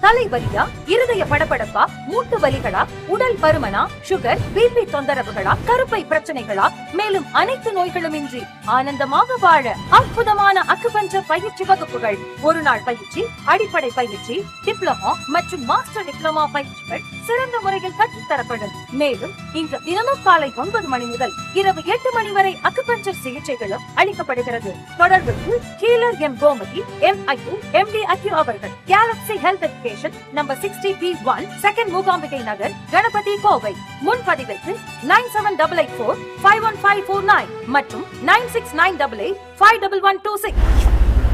தலைவலியா? இருதய படபடப்பா? மூட்டு வலிகளா? உடல் பருமனா சுகர் பிபி தொந்தரவுகளா கருப்பை பிரச்சனைகளா மேலும் அனைத்து நோய்களும் இன்றி ஆனந்தமாக வாழ அற்புதமான அக்குபஞ்ச பயிற்சி வகுப்புகள். ஒரு நாள் பயிற்சி அடிப்படை பயிற்சி டிப்ளமோ மற்றும் மாஸ்டர் டிப்ளமா பயிற்சிகள். சிறந்த முறையில் கற்றுத்தரப்படும். மேலும் இன்று தினமும் காலை ஒன்பது மணி முதல் இரவு எட்டு மணி வரை அக்குபஞ்சர் சிகிச்சைகளும் அளிக்கப்படுகிறது. தொடர்புக்கு கீழர் M Gomathi M I U M D acu அவர்கள். Galaxy health education number sixty B one second Mookambigai Nagar Ganapathy Kovai. முன்பதிவிற்கு nine seven double eight four five one five four nine மற்றும் nine six nine double eight five double one two six.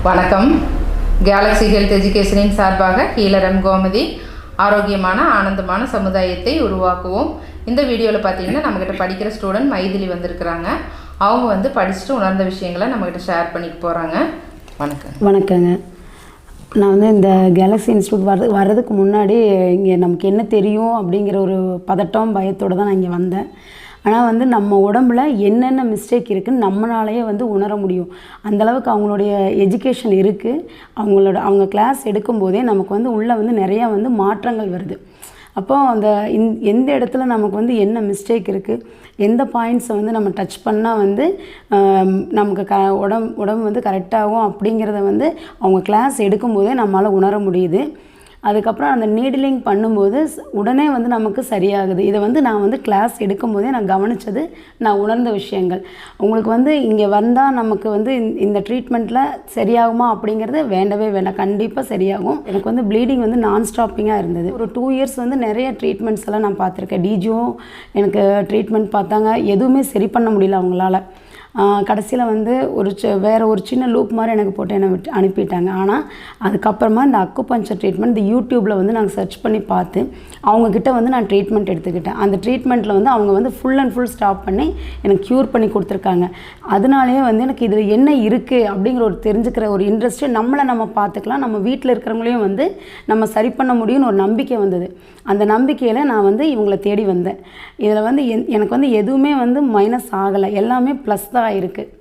வணக்கம். Galaxy health எஜுகேஷனின் சார்பாக கீழரம் கோமதி ஆரோக்கியமான ஆனந்தமான சமுதாயத்தை உருவாக்குவோம். இந்த வீடியோவில் பார்த்தீங்கன்னா நம்மக்கிட்ட படிக்கிற ஸ்டூடெண்ட் மைதிலி வந்திருக்கிறாங்க. அவங்க வந்து படிச்சுட்டு உணர்ந்த விஷயங்களை நம்மக்கிட்ட ஷேர் பண்ணிட்டு போகிறாங்க வணக்கம். வணக்கங்க. நான் வந்து இந்த கேலக்ஸி இன்ஸ்டியூட் வர்றது வர்றதுக்கு முன்னாடி இங்கே நமக்கு என்ன தெரியும் அப்படிங்கிற ஒரு பதட்டம் பயத்தோடு தான் நான் இங்கே வந்தேன். ஆனால் வந்து நம்ம உடம்புல என்னென்ன மிஸ்டேக் இருக்குன்னு நம்மளாலேயே வந்து உணர முடியும். அந்தளவுக்கு அவங்களுடைய எஜுகேஷன் இருக்குது அவங்களோட அவங்க கிளாஸ் எடுக்கும்போதே நமக்கு வந்து உள்ளே வந்து நிறையா வந்து மாற்றங்கள் வருது. அப்போ அந்த இந் எந்த இடத்துல நமக்கு வந்து என்ன மிஸ்டேக் இருக்குது எந்த பாயிண்ட்ஸை வந்து நம்ம டச் பண்ணால் வந்து நமக்கு க உடம்பு உடம்பு வந்து கரெக்டாகும் அப்படிங்கிறத வந்து அவங்க கிளாஸ் எடுக்கும்போதே நம்மளால் உணர முடியுது. அதுக்கப்புறம் அந்த நீடிலிங் பண்ணும்போது உடனே வந்து நமக்கு சரியாகுது. இதை வந்து நான் வந்து கிளாஸ் எடுக்கும்போதே நான் கவனித்தது நான் உணர்ந்த விஷயங்கள். உங்களுக்கு வந்து இங்கே வந்தால் நமக்கு வந்து இந்த- இந்த ட்ரீட்மெண்ட்டில் சரியாகுமா அப்படிங்கிறது வேண்டவே வேண்டாம். கண்டிப்பாக சரியாகும். எனக்கு வந்து ப்ளீடிங் வந்து நான் ஸ்டாப்பிங்காக இருந்தது. ஒரு டூ இயர்ஸ் வந்து நிறைய ட்ரீட்மெண்ட்ஸ் எல்லாம் நான் பார்த்துருக்கேன். டிஜியும் எனக்கு ட்ரீட்மெண்ட் பார்த்தாங்க. எதுவுமே சரி பண்ண முடியல அவங்களால. கடைசியில் வந்து ஒரு வேறு ஒரு சின்ன லூப் மாதிரி எனக்கு போட்டு என்னை விட்டு அனுப்பிட்டாங்க. ஆனால் அதுக்கப்புறமா இந்த அக்குபஞ்சர் ட்ரீட்மெண்ட் இந்த யூடியூப்பில் வந்து நாங்கள் சர்ச் பண்ணி பார்த்து அவங்கக்கிட்ட வந்து நான் ட்ரீட்மெண்ட் எடுத்துக்கிட்டேன். அந்த ட்ரீட்மெண்ட்டில் வந்து அவங்க வந்து ஃபுல் அண்ட் ஃபுல் ஸ்டாப் பண்ணி எனக்கு க்யூர் பண்ணி கொடுத்துருக்காங்க. அதனாலேயே வந்து எனக்கு இதில் என்ன இருக்குது அப்படிங்கிற ஒரு தெரிஞ்சுக்கிற ஒரு இன்ட்ரெஸ்ட்டு நம்மளை நம்ம பார்த்துக்கலாம். நம்ம வீட்டில் இருக்கிறவங்களையும் வந்து நம்ம சரி பண்ண முடியும்னு ஒரு நம்பிக்கை வந்தது. அந்த நம்பிக்கையில் நான் வந்து இவங்களை தேடி வந்தேன். இதில் வந்து என்- எனக்கு வந்து எதுவுமே வந்து மைனஸ் ஆகலை. எல்லாமே ப்ளஸ் தான் இருக்குது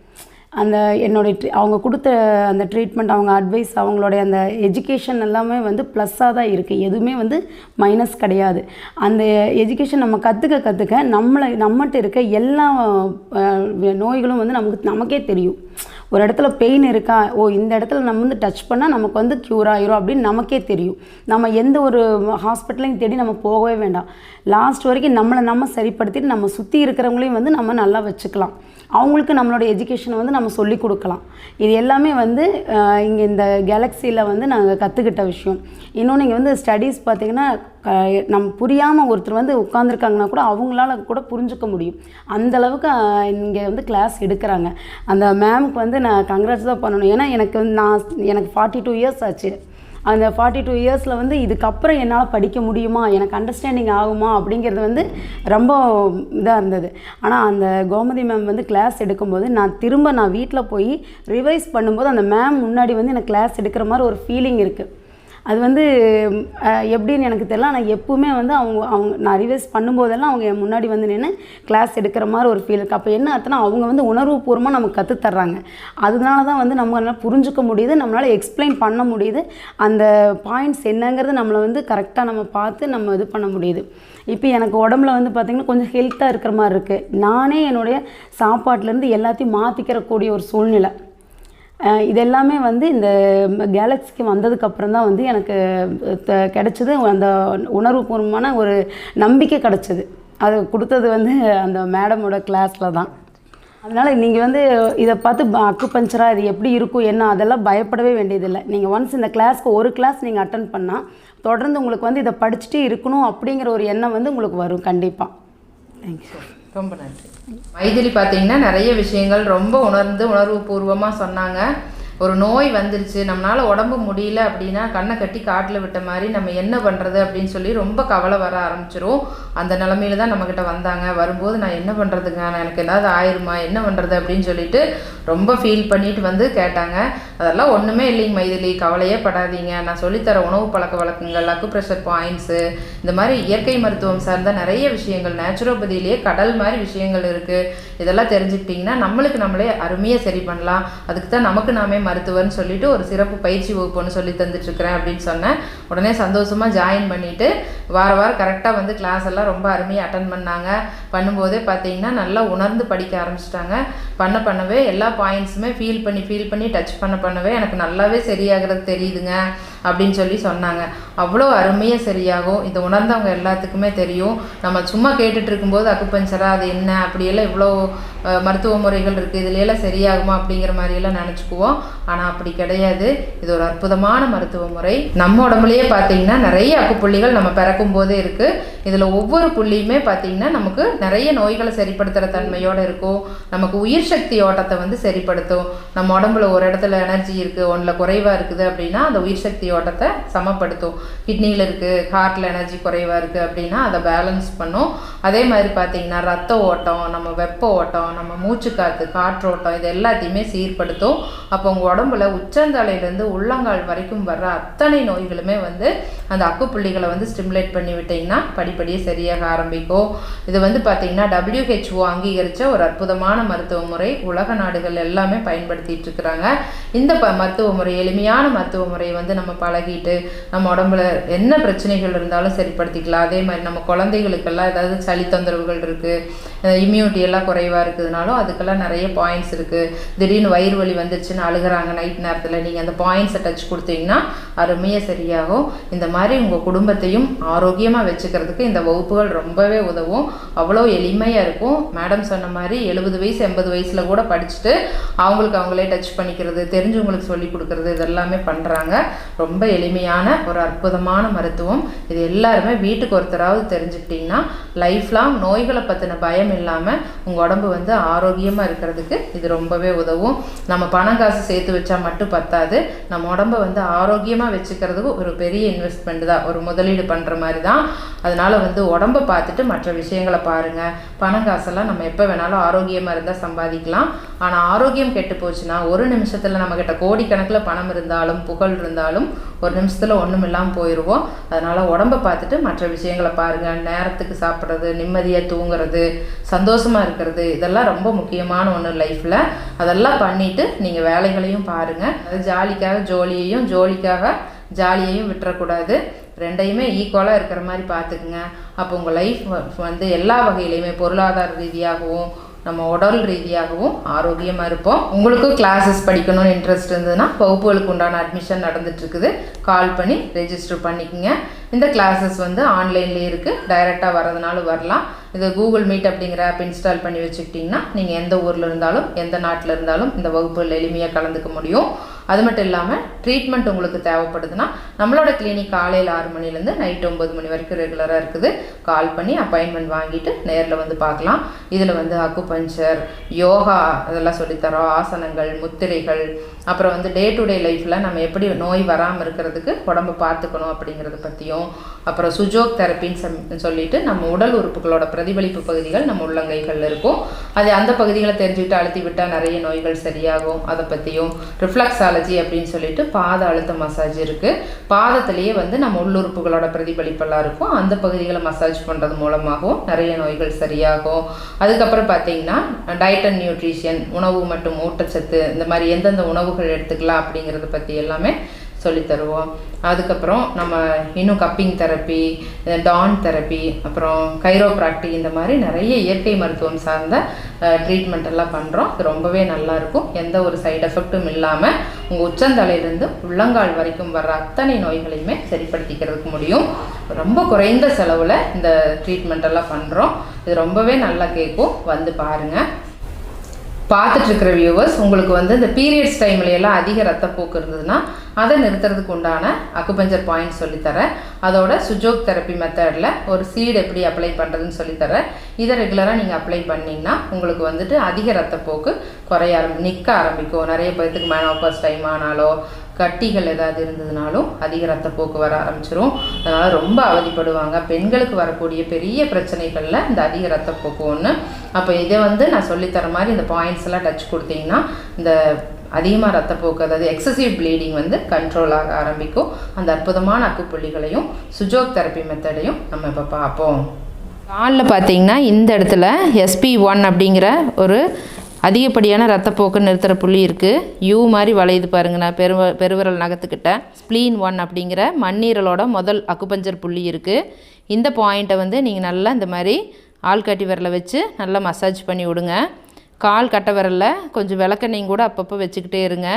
அந்த என்னுடைய ட்ரீ- அவங்க கொடுத்த அந்த ட்ரீட்மெண்ட் அவங்க அட்வைஸ் அவங்களுடைய அந்த எஜுகேஷன் எல்லாமே வந்து ப்ளஸ்ஸாக தான் இருக்குது எதுவுமே வந்து மைனஸ் கிடையாது. அந்த எஜுகேஷன் நம்ம கற்றுக்க கற்றுக்க நம்மளை நம்மகிட்ட இருக்க எல்லா நோய்களும் வந்து நமக்கு நமக்கே தெரியும். ஒரு இடத்துல பெயின் இருக்கா? ஓ இந்த இடத்துல நம்ம வந்து டச் பண்ணால் நமக்கு வந்து க்யூர் ஆயிரும் அப்படின்னு நமக்கே தெரியும். நம்ம எந்த ஒரு ஹாஸ்பிட்டலையும் தேடி நம்ம போகவே வேண்டாம். லாஸ்ட் வரைக்கும் நம்மளை நம்ம சரிப்படுத்திட்டு நம்ம சுற்றி இருக்கிறவங்களையும் வந்து நம்ம நல்லா வச்சுக்கலாம். அவங்களுக்கு நம்மளோட எஜுகேஷனை வந்து நம்ம சொல்லி கொடுக்கலாம். இது எல்லாமே வந்து இங்கே இந்த கேலக்ஸியில் வந்து நாங்கள் கற்றுக்கிட்ட விஷயம். இன்னொன்று இங்கே வந்து ஸ்டடீஸ் பார்த்திங்கன்னா க நம்ம புரியாமல் ஒருத்தர் வந்து உட்காந்துருக்காங்கன்னா கூட அவங்களால கூட புரிஞ்சுக்க முடியும். அந்த அளவுக்கு இங்கே வந்து கிளாஸ் எடுக்கிறாங்க. அந்த மேம்க்கு வந்து நான் கங்க்ராட்ஸ் தான் பண்ணணும். ஏன்னா எனக்கு வந்து நான் எனக்கு ஃபார்ட்டி டூ இயர்ஸ் ஆச்சு. அந்த ஃபார்ட்டி டூ இயர்ஸில் வந்து இதுக்கப்புறம் என்னால் படிக்க முடியுமா? எனக்கு அண்டர்ஸ்டாண்டிங் ஆகுமா? அப்படிங்கிறது வந்து ரொம்ப இதாக இருந்தது. ஆனால் அந்த கோமதி மேம் வந்து கிளாஸ் எடுக்கும்போது நான் திரும்ப நான் வீட்டில் போய் ரிவைஸ் பண்ணும்போது அந்த மேம் முன்னாடி வந்து எனக்கு கிளாஸ் எடுக்கிற மாதிரி ஒரு ஃபீலிங் இருக்குது அது வந்து எப்படின்னு எனக்கு தெரியல. ஆனால் எப்பவுமே வந்து அவங்க அவங்க நான் ரிவைஸ் பண்ணும்போதெல்லாம் அவங்க என் முன்னாடி வந்து நின்று கிளாஸ் எடுக்கிற மாதிரி ஒரு ஃபீல் இருக்குது அப்போ என்ன அர்த்தம்னா அவங்க வந்து உணர்வுபூர்வமாக நமக்கு கற்றுத்தர்றாங்க அதனால தான் வந்து நம்மளால் புரிஞ்சுக்க முடியுது நம்மளால் எக்ஸ்பிளைன் பண்ண முடியுது. அந்த பாயிண்ட்ஸ் என்னங்கிறது நம்மளை வந்து கரெக்டாக நம்ம பார்த்து நம்ம இது பண்ண முடியுது. இப்போ எனக்கு உடம்புல வந்து பார்த்திங்கன்னா கொஞ்சம் ஹெல்த்தாக இருக்கிற மாதிரி இருக்குது நானே என்னுடைய சாப்பாட்டிலேருந்து எல்லாத்தையும் மாற்றிக்கிறக்கூடிய ஒரு சூழ்நிலை. இதெல்லாமே வந்து இந்த கேலக்ஸிக்கு வந்ததுக்கப்புறம் தான் வந்து எனக்கு த- அந்த உணர்வுபூர்வமான ஒரு நம்பிக்கை கிடச்சிது. அது கொடுத்தது வந்து அந்த மேடமோட கிளாஸில் தான். அதனால் நீங்கள் வந்து இதை பார்த்து அக்கு பஞ்சராக இது எப்படி இருக்கும் என்ன அதெல்லாம் பயப்படவே வேண்டியதில்லை. நீங்கள் ஒன்ஸ் இந்த கிளாஸ்க்கு ஒரு கிளாஸ் நீங்கள் அட்டன் பண்ணால் தொடர்ந்து உங்களுக்கு வந்து இதை படிச்சுட்டே இருக்கணும் அப்படிங்கிற ஒரு எண்ணம் வந்து உங்களுக்கு வரும் கண்டிப்பாக தேங்க்யூ ரொம்ப நன்றி. மைதிலி பார்த்தீங்கன்னா நிறைய விஷயங்கள் ரொம்ப உணர்ந்து உணர்வு பூர்வமாக சொன்னாங்க. ஒரு நோய் வந்துருச்சு நம்மளால் உடம்பு முடியல அப்படின்னா கண்ணை கட்டி காட்டில் விட்ட மாதிரி நம்ம என்ன பண்ணுறது அப்படின்னு சொல்லி ரொம்ப கவலை வர ஆரம்பிச்சிரும். அந்த நிலமையில தான் நம்மக்கிட்ட வந்தாங்க. வரும்போது நான் என்ன பண்ணுறதுங்க நான் எனக்கு ஏதாவது ஆயிருமா? என்ன பண்ணுறது அப்படின்னு சொல்லிட்டு ரொம்ப ஃபீல் பண்ணிட்டு வந்து கேட்டாங்க. அதெல்லாம் ஒன்றுமே இல்லைங்க மைதிலி. கவலையே படாதீங்க. நான் சொல்லித்தர உணவு பழக்க வழக்கங்கள் அக்கு ப்ரெஷர் பாயிண்ட்ஸு இந்த மாதிரி இயற்கை மருத்துவம் சார்ந்த நிறைய விஷயங்கள் நேச்சுரோபதியிலேயே கடல் மாதிரி விஷயங்கள் இருக்குது இதெல்லாம் தெரிஞ்சுக்கிட்டிங்கன்னா நம்மளுக்கு நம்மளே அருமையாக சரி பண்ணலாம். அதுக்கு தான் நமக்கு நாமே மருத்துவர்னு சொல்லிட்டு ஒரு சிறப்பு பயிற்சி வகுப்பு ஒன்று சொல்லி தந்துட்டுருக்கிறேன் அப்படின்னு சொன்னேன். உடனே சந்தோஷமாக ஜாயின் பண்ணிவிட்டு வார வாரம் கரெக்டாக வந்து கிளாஸ் எல்லாம் ரொம்ப அருமையாக அட்டன் பண்ணாங்க. பண்ணும்போதே பார்த்தீங்கன்னா நல்லா உணர்ந்து படிக்க ஆரம்பிச்சிட்டாங்க. பண்ண பண்ணவே எல்லா பாயிண்ட்ஸுமே ஃபீல் பண்ணி ஃபீல் பண்ணி டச் பண்ண பண்ணவே எனக்கு நல்லாவே சரியாகிறது தெரியுதுங்க. அப்படின்னு சொல்லி சொன்னாங்க. அவ்வளோ அருமையாக சரியாகும். இதை உணர்ந்தவங்க எல்லாத்துக்குமே தெரியும். நம்ம சும்மா கேட்டுட்டு இருக்கும்போது அக்குப்பஞ்சராக அது என்ன? அப்படியெல்லாம் இவ்வளோ மருத்துவ முறைகள் இருக்குது இதுலையெல்லாம் சரியாகுமா? அப்படிங்கிற மாதிரியெல்லாம் நினச்சிக்குவோம். ஆனால் அப்படி கிடையாது. இது ஒரு அற்புதமான மருத்துவ முறை. நம்ம உடம்புலயே பார்த்தீங்கன்னா நிறைய அக்குப்புள்ளிகள் நம்ம பிறக்கும் போதே இருக்குது இதில் ஒவ்வொரு புள்ளியுமே பார்த்தீங்கன்னா நமக்கு நிறைய நோய்களை சரிப்படுத்துகிற தன்மையோடு இருக்கும். நமக்கு உயிர் சக்தி ஓட்டத்தை வந்து சரிப்படுத்தும். நம்ம உடம்புல ஒரு இடத்துல எனர்ஜி இருக்குது ஒன்றில் குறைவாக இருக்குது அப்படின்னா அந்த உயிர் சக்தி ஓட்டத்தை சமப்படுத்தும். கிட்னியில் இருக்குது ஹார்ட்டில் எனர்ஜி குறைவாக இருக்குது அப்படின்னா அதை பேலன்ஸ் பண்ணும். அதே மாதிரி பார்த்திங்கன்னா ரத்த ஓட்டம் நம்ம வெப்ப ஓட்டம் நம்ம மூச்சு காற்று காற்றோட்டம் இது எல்லாத்தையுமே சீர்படுத்தும். அப்போ உங்கள் உடம்புல உச்சந்தலையிலேருந்து உள்ளங்கால் வரைக்கும் வர்ற அத்தனை நோய்களுமே வந்து அந்த அக்கு புள்ளிகளை வந்து ஸ்டிமுலேட் பண்ணி விட்டிங்கன்னா படிப்படியாக சரியாக ஆரம்பிக்கும். இது வந்து பார்த்தீங்கன்னா டபிள்யூஹெச்ஓ அங்கீகரித்த ஒரு அற்புதமான மருத்துவ முறை. உலக நாடுகள் எல்லாமே பயன்படுத்திட்டு இருக்கிறாங்க. இந்த ப மருத்துவ முறை எளிமையான மருத்துவ முறையை வந்து நம்ம பழகிட்டு நம்ம உடம்புல என்ன பிரச்சனைகள் இருந்தாலும் சரிப்படுத்திக்கலாம். அதே மாதிரி நம்ம குழந்தைகளுக்கெல்லாம் ஏதாவது சளி தொந்தரவுகள் இருக்குது இம்யூனிட்டி எல்லாம் குறைவாக இருக்குதுனாலும் அதுக்கெல்லாம் நிறைய பாயிண்ட்ஸ் இருக்குது திடீர்னு வயிறு வலி வந்துருச்சுன்னு அழுகுறாங்க நைட் நேரத்தில். நீங்கள் அந்த பாயிண்ட்ஸை டச் கொடுத்தீங்கன்னா அருமையாக சரியாகும். இந்த மாதிரி மாதிரி உங்கள் குடும்பத்தையும் ஆரோக்கியமாக வச்சுக்கிறதுக்கு இந்த வகுப்புகள் ரொம்பவே உதவும். அவ்வளோ எளிமையாக இருக்கும். மேடம் சொன்ன மாதிரி எழுபது வயசு எண்பது வயசில் கூட படிச்சுட்டு அவங்களுக்கு அவங்களே டச் பண்ணிக்கிறது தெரிஞ்சவங்களுக்கு சொல்லி கொடுக்கறது இதெல்லாமே பண்ணுறாங்க ரொம்ப எளிமையான ஒரு அற்புதமான மருத்துவம். இது எல்லாருமே வீட்டுக்கு ஒருத்தராவது தெரிஞ்சுக்கிட்டிங்கன்னா லைஃப் லாங் நோய்களை பற்றின பயம் இல்லாமல் உங்கள் உடம்பு வந்து ஆரோக்கியமாக இருக்கிறதுக்கு இது ரொம்பவே உதவும். நம்ம பணம் காசு சேர்த்து வச்சா மட்டும் பத்தாது. நம்ம உடம்ப வந்து ஆரோக்கியமாக வச்சுக்கிறதுக்கு ஒரு பெரிய இன்வெஸ்ட்மெண்ட் தான் ஒரு முதலீடு பண்ணுற மாதிரி தான். அதனால் வந்து உடம்ப பார்த்துட்டு மற்ற விஷயங்களை பாருங்கள் பணம் காசெல்லாம் நம்ம எப்போ வேணாலும் ஆரோக்கியமாக இருந்தால் சம்பாதிக்கலாம். ஆனால் ஆரோக்கியம் கெட்டு போச்சுன்னா ஒரு நிமிஷத்தில் நம்மக்கிட்ட கோடிக்கணக்கில் பணம் இருந்தாலும் புகழ் இருந்தாலும் ஒரு நிமிஷத்தில் ஒன்றும் இல்லாமல் போயிடுவோம் அதனால் உடம்ப பார்த்துட்டு மற்ற விஷயங்களை பாருங்கள் நேரத்துக்கு சாப்பிட்றது நிம்மதியாக தூங்குறது சந்தோஷமாக இருக்கிறது இதெல்லாம் ரொம்ப முக்கியமான ஒன்று லைஃப்பில் அதெல்லாம் பண்ணிவிட்டு நீங்கள் வேலைகளையும் பாருங்கள் அது ஜாலிக்காக ஜோலியையும் ஜோலிக்காக ஜாலியையும் விட்டுறக்கூடாது. ரெண்டையுமே ஈக்குவலாக இருக்கிற மாதிரி பார்த்துக்குங்க. அப்போ உங்கள் லைஃப் வந்து எல்லா வகையிலையுமே பொருளாதார ரீதியாகவும் நம்ம உடல் ரீதியாகவும் ஆரோக்கியமாக இருப்போம். உங்களுக்கும் கிளாஸஸ் படிக்கணும்னு இன்ட்ரெஸ்ட் இருந்ததுன்னா வகுப்புகளுக்கு உண்டான அட்மிஷன் நடந்துட்டுருக்குது கால் பண்ணி ரெஜிஸ்டர் பண்ணிக்கோங்க. இந்த கிளாஸஸ் வந்து ஆன்லைன்லேயே இருக்குது டைரெக்டாக வரதுனாலும் வரலாம். இது கூகுள் மீட் அப்படிங்கிற ஆப் இன்ஸ்டால் பண்ணி வச்சுக்கிட்டிங்கன்னா நீங்கள் எந்த ஊரில் இருந்தாலும் எந்த நாட்டில் இருந்தாலும் இந்த வகுப்புகள் எளிமையாக கலந்துக்க முடியும். அது மட்டும் இல்லாமல் ட்ரீட்மெண்ட் உங்களுக்கு தேவைப்படுதுன்னா நம்மளோட கிளினிக் காலையில் ஆறு மணிலேருந்து நைட் ஒம்பது மணி வரைக்கும் ரெகுலராக இருக்குது. கால் பண்ணி அப்பாயின்மெண்ட் வாங்கிட்டு நேரில் வந்து பார்க்கலாம். இதில் வந்து அக்குபஞ்சர் யோகா அதெல்லாம் சொல்லித்தரோம். ஆசனங்கள் முத்திரைகள் அப்புறம் வந்து டே டு டே லைஃப்பில் நம்ம எப்படி நோய் வராமல் இருக்கிறதுக்கு உடம்பு பார்த்துக்கணும் அப்படிங்கிறத பற்றியும் அப்புறம் சுஜோக் தெரப்பின்னு சம்- சொல்லிட்டு நம்ம உடல் உறுப்புகளோட பிரதிபலிப்பு பகுதிகள் நம்ம உள்ளங்கைகளில் இருக்கும். அது அந்த பகுதிகளை தெரிஞ்சுக்கிட்டு அழுத்தி விட்டால் நிறைய நோய்கள் சரியாகும். அதை பற்றியும் ரிஃப்ளக்ஸாலஜி அப்படின்னு சொல்லிட்டு பாத அழுத்த மசாஜ் இருக்குது பாதத்திலேயே வந்து நம்ம உள்ளுறுப்புகளோட பிரதிபலிப்பெல்லாம் இருக்கும். அந்த பகுதிகளை மசாஜ் பண்ணுறது மூலமாகவும் நிறைய நோய்கள் சரியாகும். அதுக்கப்புறம் பார்த்தீங்கன்னா டயட் அண்ட் நியூட்ரிஷன் உணவு மற்றும் ஊட்டச்சத்து இந்த மாதிரி எந்தெந்த உணவுகள் எடுத்துக்கலாம் அப்படிங்கிறத பற்றி எல்லாமே சொல்லித் தருவோம். அதுக்கப்புறம் நம்ம இன்னும் கப்பிங் தெரப்பி டான் தெரப்பி அப்புறம் கைரோப்ராக்டி இந்த மாதிரி நிறைய இயற்கை மருத்துவம் சார்ந்த ட்ரீட்மெண்ட் எல்லாம் பண்ணுறோம் இது ரொம்பவே நல்லாயிருக்கும் எந்த ஒரு சைடு எஃபெக்ட்டும் இல்லாமல் உங்கள் உச்சந்தலையிலேருந்து உள்ளங்கால் வரைக்கும் வர்ற அத்தனை நோய்களையுமே சரிப்படுத்திக்கிறதுக்கு முடியும். ரொம்ப குறைந்த செலவில் இந்த ட்ரீட்மெண்ட் எல்லாம் பண்ணுறோம் இது ரொம்பவே நல்லா கேட்கும். வந்து பாருங்கள் பார்த்துட்டு இருக்கிற வியூவர்ஸ் உங்களுக்கு வந்து இந்த பீரியட்ஸ் டைம்ல எல்லாம் அதிக ரத்தப்போக்கு இருந்ததுன்னா அதை நிறுத்துறதுக்கு உண்டான அக்குபஞ்சர் பாயிண்ட் சொல்லித்தரேன். அதோட சுஜோக் தெரப்பி மெத்தடில் ஒரு சீடு எப்படி அப்ளை பண்ணுறதுன்னு சொல்லித்தரேன். இதை ரெகுலராக நீங்கள் அப்ளை பண்ணிங்கன்னா உங்களுக்கு வந்துட்டு அதிக ரத்தப்போக்கு குறைய ஆரம்பி நிற்க ஆரம்பிக்கும். நிறைய பேர்த்துக்கு மேனோபாஸ் டைம் ஆனாலோ கட்டிகள் ஏதாவது இருந்ததுனாலும் அதிக ரத்தப்போக்கு வர ஆரம்பிச்சிரும். அதனால் ரொம்ப அவதிப்படுவாங்க. பெண்களுக்கு வரக்கூடிய பெரிய பிரச்சனைகளில் இந்த அதிக ரத்தப்போக்கு ஒன்று அப்போ இதை வந்து நான் சொல்லித்தர மாதிரி இந்த பாயிண்ட்ஸ் எல்லாம் டச் கொடுத்தீங்கன்னா இந்த அதிகமாக ரத்தப்போக்கு அதாவது எக்ஸசிவ் ப்ளீடிங் வந்து கண்ட்ரோல் ஆக ஆரம்பிக்கும். அந்த அற்புதமான அக்குப்புள்ளிகளையும் சுஜோக் தெரப்பி மெத்தடையும் நம்ம இப்போ பார்ப்போம். காலில் பார்த்தீங்கன்னா இந்த இடத்துல எஸ்பி ஒன் அப்படிங்கிற ஒரு அதிகப்படியான ரத்தப்போக்கு நிறுத்துகிற புள்ளி இருக்குது யூ மாதிரி வளையுது பாருங்கண்ணா பெரு பெருவ பெருவிரல் நகத்துக்கிட்ட ஸ்ப்ளீன் ஒன் அப்படிங்கிற மண்ணீரலோட முதல் அக்குபஞ்சர் புள்ளி இருக்குது இந்த பாயிண்ட்டை வந்து நீங்கள் நல்லா இந்த மாதிரி ஆள்காட்டி விரலை வச்சு நல்லா மசாஜ் பண்ணி விடுங்க. கால் கட்ட விரலில் கொஞ்சம் விளக்கெண்ணையும் கூட அப்பப்போ வச்சுக்கிட்டே இருங்க.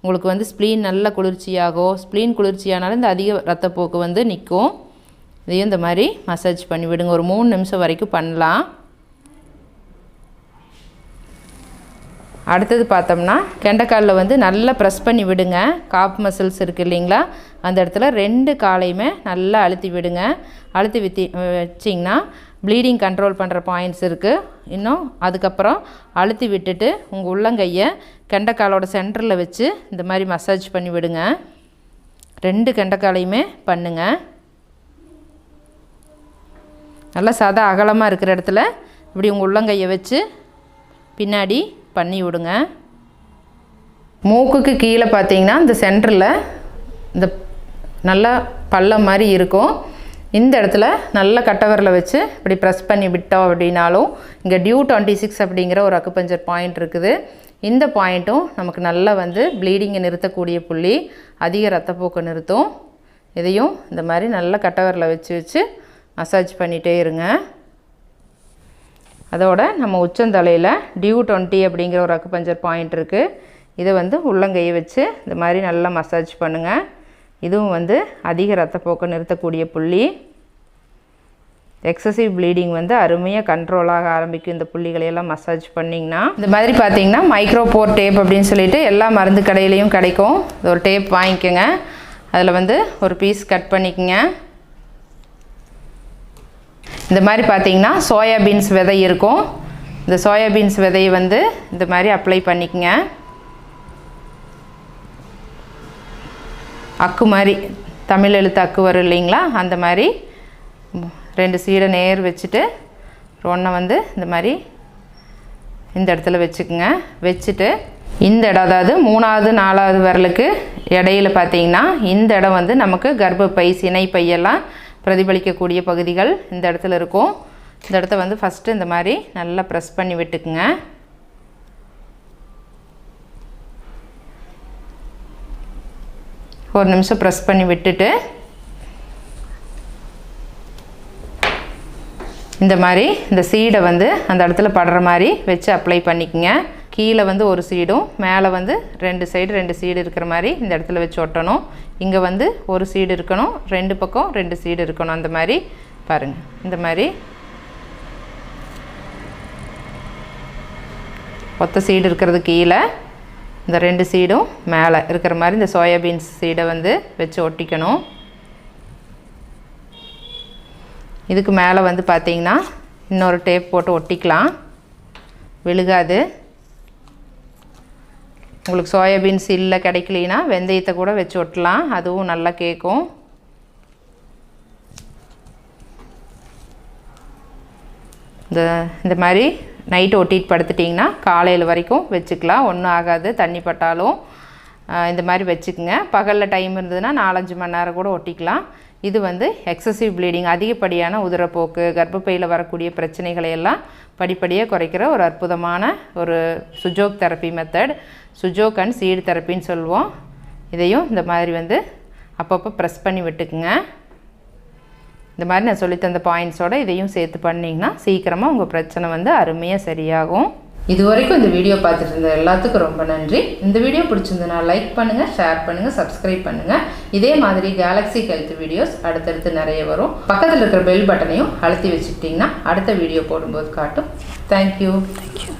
உங்களுக்கு வந்து ஸ்ப்ளீன் நல்ல குளிர்ச்சியாகும் ஸ்ப்ளீன் குளிர்ச்சியானாலும் இந்த அதிக ரத்தப்போக்கு வந்து நிற்கும் இதையும் இந்த மாதிரி மசாஜ் பண்ணி விடுங்க. ஒரு மூணு நிமிஷம் வரைக்கும் பண்ணலாம். அடுத்தது பார்த்தோம்னா கெண்டைக்காலில் வந்து நல்லா ப்ரெஸ் பண்ணி விடுங்க. காப் மசில்ஸ் இருக்குது இல்லைங்களா? அந்த இடத்துல ரெண்டு காலையுமே நல்லா அழுத்தி விடுங்க. அழுத்தி வித்தி வச்சிங்கன்னா ப்ளீடிங் கண்ட்ரோல் பண்ணுற பாயிண்ட்ஸ் இருக்குது இன்னும் அதுக்கப்புறம் அழுத்தி விட்டுட்டு உங்கள் உள்ளங்கையை கெண்டைக்காலோட சென்டரில் வச்சு இந்த மாதிரி மசாஜ் பண்ணி விடுங்க. ரெண்டு கெண்டைக்காலையுமே பண்ணுங்கள் நல்லா சதா அகலமாக இருக்கிற இடத்துல இப்படி உங்கள் உள்ளங்கையை வச்சு பின்னாடி பண்ணி விடுங்க. மூக்குக்கு கீழே பார்த்தீங்கன்னா இந்த சென்டரில் இந்த நல்லா பள்ளம் மாதிரி இருக்கும். இந்த இடத்துல நல்ல கட்டவரில் வச்சு இப்படி ப்ரெஸ் பண்ணி விட்டோம் அப்படின்னாலும் இங்கே டியூ டுவெண்ட்டி சிக்ஸ் அப்படிங்கிற ஒரு அக்குபஞ்சர் பாயிண்ட் இருக்குது. இந்த பாயிண்ட்டும் நமக்கு நல்லா வந்து ப்ளீடிங்கை நிறுத்தக்கூடிய புள்ளி அதிக ரத்தப்போக்கு நிறுத்தும். இதையும் இந்த மாதிரி நல்ல கட்டவரில் வச்சு வச்சு மசாஜ் பண்ணிகிட்டே இருங்க. அதோட நம்ம உச்சந்தலையில் டியூ டுவெண்ட்டி அப்படிங்கிற ஒரு அக்குபஞ்சர் பாயிண்ட் இருக்குது இதை வந்து உள்ளங்கையை வச்சு இந்த மாதிரி நல்லா மசாஜ் பண்ணுங்கள் இதுவும் வந்து அதிக ரத்தப்போக்கை நிறுத்தக்கூடிய புள்ளி. எக்ஸசிவ் ப்ளீடிங் வந்து அருமையாக கண்ட்ரோல் ஆக ஆரம்பிக்கும். இந்த புள்ளிகளையெல்லாம் மசாஜ் பண்ணிங்கன்னா. இந்த மாதிரி பார்த்தீங்கன்னா மைக்ரோபோர் டேப் அப்படின்னு சொல்லிட்டு எல்லா மருந்து கடையிலையும் கிடைக்கும். இது ஒரு டேப் வாங்கிக்கோங்க. அதில் வந்து ஒரு பீஸ் கட் பண்ணிக்கோங்க. இந்த மாதிரி பார்த்தீங்கன்னா சோயாபீன்ஸ் விதை இருக்கும். இந்த சோயாபீன்ஸ் விதையை வந்து இந்த மாதிரி அப்ளை பண்ணிக்கங்க. அக்கு மாதிரி தமிழ் எழுத்து அக்கு வரும் இல்லைங்களா? அந்த மாதிரி ரெண்டு சீடை நேர் வச்சுட்டு ஒன்றை வந்து இந்த மாதிரி இந்த இடத்துல வச்சுக்குங்க. வச்சுட்டு இந்த இடம் அதாவது மூணாவது நாலாவது விரலுக்கு இடையில பார்த்தீங்கன்னா இந்த இடம் வந்து நமக்கு கர்ப்பப்பை சினைப்பையெல்லாம் பிரதிபலிக்கக்கூடிய பகுதிகள் இந்த இடத்துல இருக்கும். இந்த இடத்த வந்து ஃபஸ்ட்டு இந்த மாதிரி நல்லா ப்ரெஸ் பண்ணி விட்டுக்குங்க. ஒரு நிமிஷம் ப்ரெஸ் பண்ணி விட்டுட்டு இந்த மாதிரி இந்த சீடை வந்து அந்த இடத்துல படுற மாதிரி வச்சு அப்ளை பண்ணிக்கோங்க. கீழே வந்து ஒரு சீடும் மேலே வந்து ரெண்டு சைடு ரெண்டு சீடு இருக்கிற மாதிரி இந்த இடத்துல வச்சு ஒட்டணும். இங்கே வந்து ஒரு சீடு இருக்கணும் ரெண்டு பக்கம் ரெண்டு சீடு இருக்கணும். அந்த மாதிரி பாருங்கள் இந்த மாதிரி ஒத்த சீடு இருக்கிறது கீழே இந்த ரெண்டு சீடும் மேலே இருக்கிற மாதிரி இந்த சோயாபீன்ஸ் சீடை வந்து வச்சு ஒட்டிக்கணும். இதுக்கு மேலே வந்து பார்த்தீங்கன்னா இன்னொரு டேப் போட்டு ஒட்டிக்கலாம். விழுகாது. உங்களுக்கு சோயாபீன்ஸ் இல்லை கிடைக்கலனா வெந்தயத்தை கூட வச்சு ஒட்டலாம். அதுவும் நல்லா கேட்கும் இந்த இந்த மாதிரி நைட்டு ஒட்டிட்டு படுத்துட்டிங்கன்னா காலையில் வரைக்கும் வச்சுக்கலாம். ஒன்றும் ஆகாது தண்ணி பட்டாலும். இந்த மாதிரி வச்சுக்குங்க. பகலில் டைம் இருந்ததுன்னா நாலஞ்சு மணி நேரம் கூட ஒட்டிக்கலாம். இது வந்து எக்ஸசிவ் ப்ளீடிங் அதிகப்படியான உதிரப்போக்கு கர்ப்பப்பையில் வரக்கூடிய பிரச்சனைகளை எல்லாம் படிப்படியாக குறைக்கிற ஒரு அற்புதமான ஒரு Sujok therapy method Sujok and seed தெரப்பின்னு சொல்லுவோம். இதையும் இந்த மாதிரி வந்து அப்பப்போ ப்ரெஸ் பண்ணி விட்டுக்குங்க. இந்த மாதிரி நான் சொல்லித்தந்த தந்த பாயிண்ட்ஸோட இதையும் சேர்த்து பண்ணிங்கன்னா சீக்கிரமாக உங்கள் பிரச்சனை வந்து அருமையாக சரியாகும். இது வரைக்கும் இந்த வீடியோ பார்த்துட்டு இருந்த எல்லாத்துக்கும் ரொம்ப நன்றி. இந்த வீடியோ பிடிச்சிருந்ததுன்னா லைக் பண்ணுங்கள் ஷேர் பண்ணுங்கள் சப்ஸ்கிரைப் பண்ணுங்கள் இதே மாதிரி கேலக்ஸி ஹெல்த் வீடியோஸ் அடுத்தடுத்து நிறைய வரும். பக்கத்தில் இருக்கிற பெல் பட்டனையும் அழுத்தி வச்சுக்கிட்டிங்கன்னா அடுத்த வீடியோ போடும்போது காட்டும். Thank you thank you